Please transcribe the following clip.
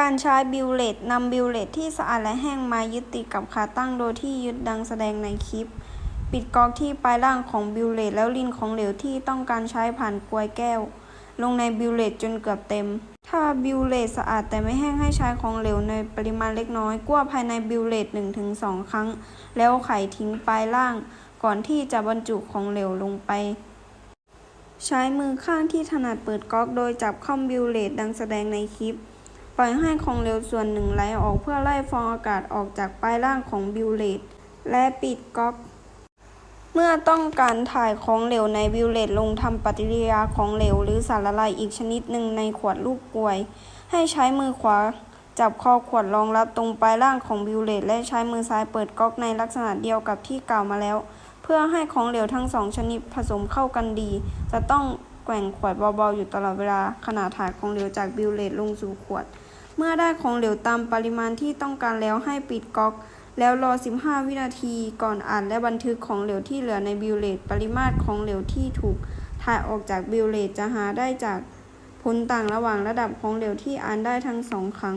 การใช้บิวเลตนำบิวเลตที่สะอาดและแห้งมายึดติดกับขาตั้งโดยที่ยึดดังแสดงในคลิป ปิดก๊อกที่ปลายล่างของบิวเลตแล้วลินของเหลวที่ต้องการใช้ผ่านกลวยแก้ว ลงในบิวเลตจนเกือบเต็ม ถ้าบิวเลตสะอาดแต่ไม่แห้งให้ใช้ของเหลวในปริมาณเล็กน้อยกั้วภายในบิวเลต1-2 ครั้ง แล้วไขทิ้งปลายล่าง ก่อนที่จะบรรจุของเหลวลงไปใช้มือข้างที่ถนัดเปิดก๊อกโดยจับข้อมบิวเลตดังแสดงในคลิป ปล่อยให้ของเหลวส่วนหนึ่งไหลออกเพื่อไล่ฟองอากาศออกจากปลายล่างของบิวเลตและปิดก๊อกเมื่อต้องการถ่ายของเหลวในบิวเลตลงทำปฏิกิริยาของเหลวหรือสารละลายอีกชนิดหนึ่งในขวดลูกกลวย ให้ใช้มือขวาจับคอขวดรองรับตรงปลายล่างของบิวเลตและใช้มือซ้ายเปิดก๊อกในลักษณะเดียวกับที่กล่าวมาแล้ว เพื่อให้ของเหลวทั้งสองชนิดผสมเข้ากันดี จะต้อง แกว่งขวดเบาๆอยู่ตลอดเวลาขณะถ่ายของเหลวจากบิวเลตลงสู่ขวด เมื่อได้ของเหลวตามปริมาณที่ต้องการแล้วให้ปิดก๊อก แล้วรอ 15 วินาทีก่อนอ่านและบันทึกของเหลวที่เหลือในบิวเลตปริมาตรของเหลวที่ถูกถ่ายออกจากบิวเลตจะหาได้จากผลต่างระหว่างระดับของเหลวที่อ่านได้ทั้งสองครั้ง